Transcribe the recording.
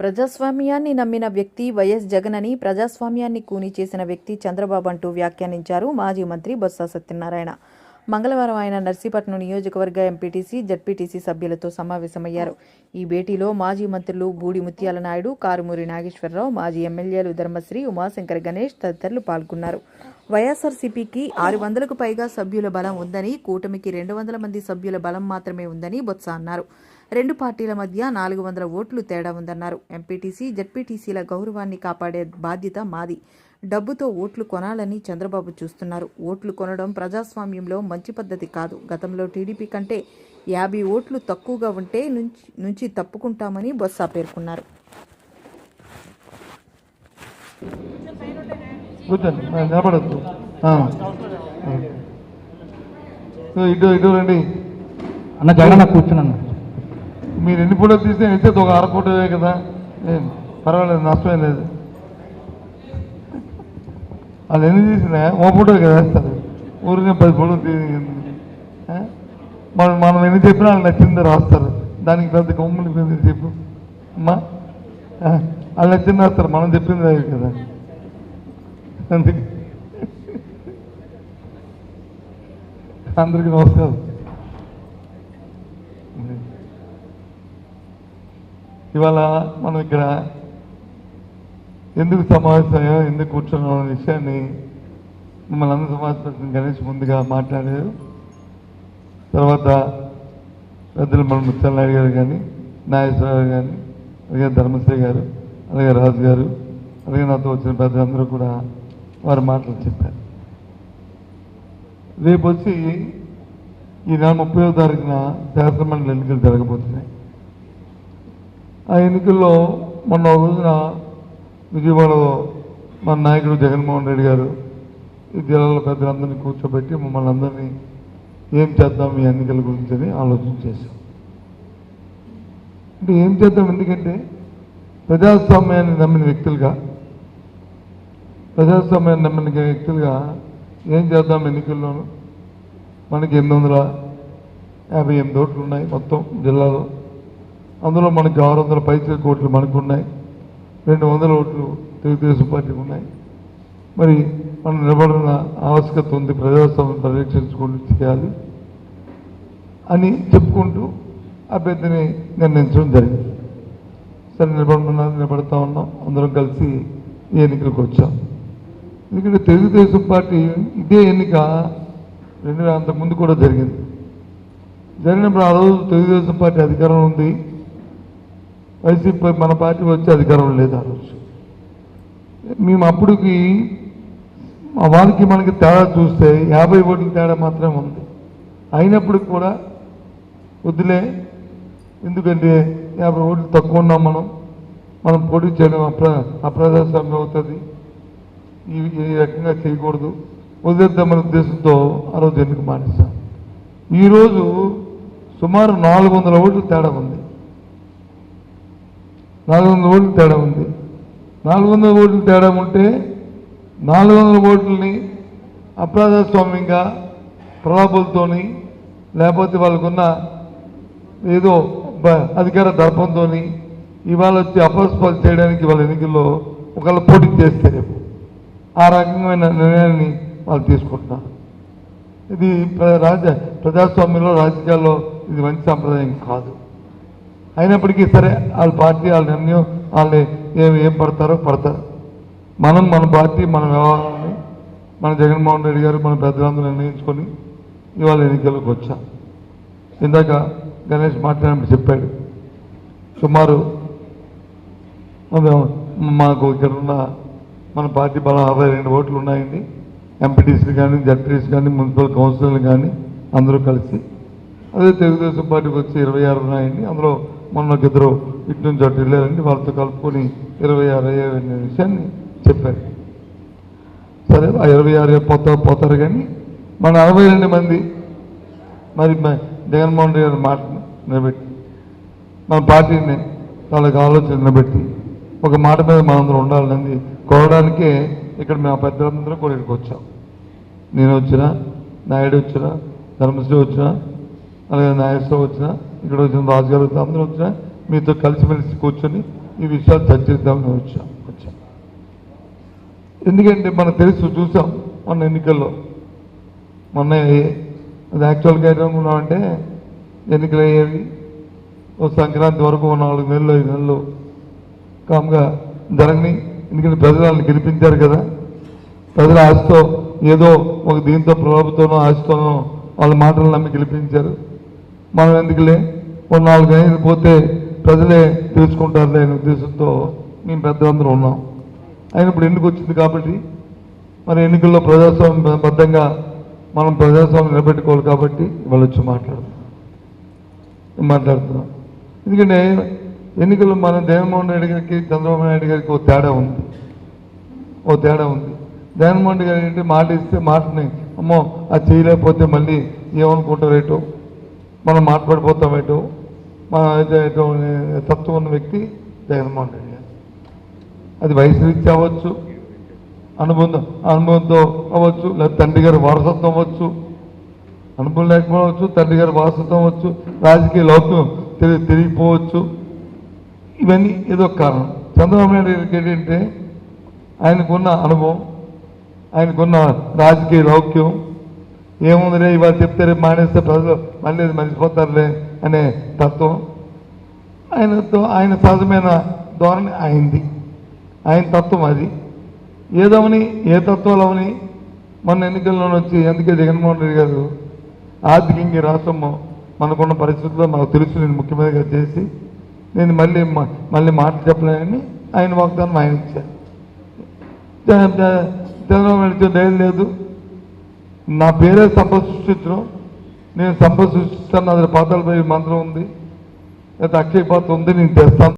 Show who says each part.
Speaker 1: ప్రజాస్వామ్యాన్ని నమ్మిన వ్యక్తి వైఎస్ జగన్ అని ప్రజాస్వామ్యాన్ని కూని చేసిన వ్యక్తి చంద్రబాబు అంటూ వ్యాఖ్యానించారు మాజీ మంత్రి బొత్స సత్యనారాయణ. మంగళవారం ఆయన నర్సీపట్నం నియోజకవర్గ ఎంపీటీసీ జడ్పీటీసీ సభ్యులతో సమావేశమయ్యారు. ఈ భేటీలో మాజీ మంత్రులు బూడి ముత్యాల నాయుడు కారుమూరి నాగేశ్వరరావు మాజీ ఎమ్మెల్యేలు ధర్మశ్రీ ఉమాశంకర్ గణేష్ తదితరులు పాల్గొన్నారు. వైఎస్ఆర్సీపీకి ఆరు వందలకు పైగా సభ్యుల బలం ఉందని కూటమికి రెండు వందల మంది సభ్యుల బలం మాత్రమే ఉందని బొత్స అన్నారు. రెండు పార్టీల మధ్య నాలుగు వందల ఓట్లు తేడా ఉందన్నారు. ఎంపీటీసీ జడ్పీటీసీల గౌరవాన్ని కాపాడే బాధ్యత మాది. డబ్బుతో ఓట్లు కొనాలని చంద్రబాబు చూస్తున్నారు. ఓట్లు కొనడం ప్రజాస్వామ్యంలో మంచి పద్ధతి కాదు. గతంలో టీడీపీ కంటే యాభై ఓట్లు తక్కువగా ఉంటే నుంచి నుంచి తప్పుకుంటామని బొత్స పేర్కొన్నారు.
Speaker 2: కూర్చోండి. ఆ, నిలబడద్దు. ఆ. సో ఇటు ఇటు రండి.
Speaker 3: అన్న జగన్ కూర్చున్నాను.
Speaker 2: మీరు ఎన్ని ఫోటోలు తీస్తే ఇస్తే ఒక అర ఫోటోవే కదా? ఏం పర్వాలేదు నష్టమే లేదు. వాళ్ళు ఎన్ని తీసినా ఓ ఫోటో కదా వేస్తారు. ఊరినే పది ఫోటోలు తీసింది మనం మనం ఎన్ని చెప్పినా వాళ్ళు నచ్చిందో రాస్తారు. దానికి పెద్ద కొమ్ముని పెద్ద చెప్పు? అమ్మా? వాళ్ళు నచ్చింది రాస్తారు. మనం చెప్పింది రాదు కదా. అందుకే. అందరికీ నమస్కారం. ఇవాళ మనం ఇక్కడ ఎందుకు సమావేశమయ్యో ఎందుకు కూర్చున్నాం అనే విషయాన్ని మిమ్మల్ని అందరూ సమావేశపరిచిన గణేష్ ముందుగా మాట్లాడారు. తర్వాత పెద్దలు మన ముత్యాల నాయుడు గారు కానీ నాగేశ్వరరావు కానీ అలాగే ధర్మశ్రీ గారు అలాగే రాజు గారు అలాగే నాతో వచ్చిన పెద్దలందరూ కూడా వారు మాటలు చెప్పారు. రేపు వచ్చి ఈ నెల ముప్పై తారీఖున శాసనమండలి ఎన్నికలు జరగబోతున్నాయి. ఆ ఎన్నికల్లో మొన్న ఒక రోజున విజయవాడలో మన నాయకుడు జగన్మోహన్ రెడ్డి గారు ఈ జిల్లాలో పెద్దలందరినీ కూర్చోబెట్టి మమ్మల్ని అందరినీ ఏం చేద్దాం ఈ ఎన్నికల గురించి అని ఆలోచన చేశాం. అంటే ఏం చేద్దాం ఎందుకంటే ప్రజాస్వామ్యాన్ని నమ్మిన వ్యక్తులుగా ప్రజాస్వామ్యాన్ని నమ్మిన వ్యక్తులుగా ఏం చేద్దాం ఎన్నికల్లోనూ? మనకి ఎనిమిది వందల యాభై ఎనిమిది ఓట్లు ఉన్నాయి మొత్తం జిల్లాలో. అందులో మనకి ఆరు వందల పైచే కోట్లు మనకు ఉన్నాయి రెండు వందల ఓట్లు తెలుగుదేశం పార్టీకి ఉన్నాయి. మరి మనం నిలబడిన ఆవశ్యకత ఉంది ప్రజాస్వామ్యం పరిరక్షించుకుంటూ చేయాలి అని చెప్పుకుంటూ అభ్యర్థిని నిర్ణయించడం జరిగింది. సరే నిలబడమన్నారు నిలబడతా ఉన్నాం. అందరం కలిసి ఈ ఎన్నికలకు వచ్చాం. ఎందుకంటే తెలుగుదేశం పార్టీ ఇదే ఎన్నిక రెండు వేల అంతకుముందు కూడా జరిగింది. జరిగినప్పుడు ఆ రోజు తెలుగుదేశం పార్టీ అధికారం ఉంది. వైసీపీ మన పార్టీ వచ్చే అధికారం లేదు? ఆ రోజు మేము అప్పటికి మా వాళ్ళకి మనకి తేడా చూస్తే యాభై ఓట్ల తేడా మాత్రమే ఉంది. అయినప్పుడు కూడా వద్దులే ఎందుకంటే యాభై ఓట్లు తక్కువ ఉన్నాం మనం మనం పోటీ చేయడం అప్ర అప్రజాస్వామ్యం అవుతుంది. ఈ ఈ రకంగా చేయకూడదు. వదిలేద్దామనే ఉద్దేశంతో ఆ రోజు ఎన్నిక మానేశాం. ఈరోజు సుమారు నాలుగు వందల ఓట్లు తేడా ఉంది. నాలుగు వందల ఓట్లు తేడా ఉంది. నాలుగు వందల ఓట్లు తేడా ఉంటే నాలుగు వందల ఓట్లని అప్రజాస్వామ్యంగా ప్రలాభాలతోని లేకపోతే వాళ్ళకున్న ఏదో అధికార దర్పంతో ఇవాళ వచ్చి అపస్పాలు చేయడానికి వాళ్ళ ఎన్నికల్లో ఒకళ్ళు పోటీ చేస్తే రేపు ఆ రకమైన నిర్ణయాన్ని వాళ్ళు తీసుకుంటున్నారు. ఇది ప్ర- రాజ ప్రజాస్వామ్యంలో రాజకీయాల్లో ఇది మంచి సాంప్రదాయం కాదు. అయినప్పటికీ సరే వాళ్ళ పార్టీ వాళ్ళ నిర్ణయం వాళ్ళు ఏం ఏం పడతారో పడతారు. మనం మన పార్టీ మన వ్యవహారాన్ని మన జగన్మోహన్ రెడ్డి గారు మన పెద్దలందరూ నిర్ణయించుకొని ఇవాళ ఎన్నికలకు వచ్చాం ఇందాక గణేష్ మాట్లాడినప్పుడు చెప్పాడు సుమారు మాకు ఇక్కడ ఉన్న మన పార్టీ బలం అరవై రెండు ఓట్లు ఉన్నాయండి. ఎంపీటీసీలు కానీ జడ్పీటీసీ కానీ మున్సిపల్ కౌన్సిలర్లు కానీ అందరూ కలిసి అదే తెలుగుదేశం పార్టీకి వచ్చి ఇరవై ఆరు ఉన్నాయండి. అందులో మొన్న ఒక ఇద్దరు ఇటు నుంచి అటు వెళ్ళారండి. వాళ్ళతో కలుపుకొని ఇరవై ఆరు అయ్యాయనే విషయాన్ని చెప్పారు. సరే ఆ ఇరవై ఆరు పోతా పోతారు కానీ మన అరవై రెండు మంది మరి జగన్మోహన్ రెడ్డి గారి మాట నిలబెట్టి మన పార్టీని వాళ్ళకి ఆలోచన నిలబెట్టి ఒక మాట మీద మనందరం ఉండాలని కోరడానికే ఇక్కడ మేము పెద్దలందరూ కూడా ఇక్కడికి వచ్చాం. నేను వచ్చిన నాయుడు వచ్చిన ధర్మశ్రీ వచ్చిన అలాగే నాగేశ్వరరావు వచ్చినా ఇక్కడ వచ్చిన రాజుగారు అందరూ వచ్చిన మీతో కలిసిమెలిసి కూర్చొని ఈ విషయాలు చర్చిద్దామని వచ్చాం? వచ్చాం. ఎందుకంటే మనకు తెలుసు చూసాం మొన్న ఎన్నికల్లో. మొన్న అది యాక్చువల్గా ఉన్నామంటే ఎన్నికలు అయ్యేవి. ఓ సంక్రాంతి వరకు నాలుగు నెలలు ఐదు నెలలు కామ్గా జరగని ఎందుకంటే ప్రజలను వాళ్ళని గెలిపించారు కదా. ప్రజల ఆశతో ఏదో ఒక దీంతో ప్రభుత్వంలో ఆశతోనో వాళ్ళ మాటలు నమ్మి గెలిపించారు. మనం ఎందుకులే? ఓ నాలుగు ఐదు పోతే ప్రజలే తెలుసుకుంటారులే అనే ఉద్దేశంతో మేము పెద్దలందరూ ఉన్నాం. అయిన ఇప్పుడు ఎన్నిక వచ్చింది కాబట్టి? మరి ఎన్నికల్లో ప్రజాస్వామ్యం బద్ధంగా మనం ప్రజాస్వామ్యం నిలబెట్టుకోవాలి కాబట్టి ఇవాళ వచ్చి మాట్లాడుతున్నాం. మాట్లాడుతున్నాం? ఎందుకంటే ఎన్నికల్లో మన జగన్మోహన్ రెడ్డి గారికి చంద్రబాబు నాయుడు గారికి ఓ తేడా ఉంది. ఓ తేడా ఉంది. జగన్మోహన్ రెడ్డి గారు ఏంటి? మాట ఇస్తే మాటని అమ్మో అది చేయలేకపోతే మళ్ళీ ఏమనుకుంటారేటో మనం మాట్లాడిపోతాం ఎటు మన అయితే తత్వం ఉన్న వ్యక్తి జగన్మోహన్ రెడ్డి గారు. అది వయసు రీత్యా అవ్వచ్చు అనుబంధం అనుభవంతో అవ్వచ్చు లేదా తండ్రి గారి వారసత్వం అవ్వచ్చు అనుభవం లేకపోవచ్చు తండ్రి గారి వారసత్వం అవ్వచ్చు రాజకీయ లోకం తిరిగి తిరిగిపోవచ్చు ఇవన్నీ ఏదో కారణం. చంద్రబాబు నాయుడు గారికి ఏంటంటే ఆయనకున్న అనుభవం ఆయనకున్న రాజకీయ లౌక్యం ఏముందిలే ఇవాళ చెప్తే రేపు మానేస్తే ప్రజలు మళ్ళీ అది మర్చిపోతారులే అనే తత్వం. ఆయనతో ఆయన సహజమైన ధోరణి అయింది. ఆయన తత్వం అది. ఏదవని ఏ తత్వాలవని మొన్న ఎన్నికల్లో వచ్చి అందుకే జగన్మోహన్ రెడ్డి గారు ఆర్థికంగా ఈ మనకున్న పరిస్థితుల్లో మాకు తెలుసు నేను ముఖ్యమంత్రిగా చేసి నేను మళ్ళీ మళ్ళీ మాట చెప్పలేనని ఆయన వాగ్దానం ఆయన ఇచ్చాను చంద్రబాబు నాయుడు ధైర్యం లేదు. నా పేరే సంపద సృష్టించడం నేను సంపద సృష్టిస్తాను అది పాతాలపై మంత్రం ఉంది. లేదా అక్షయ పాత్ర ఉంది నేను తెస్తాను.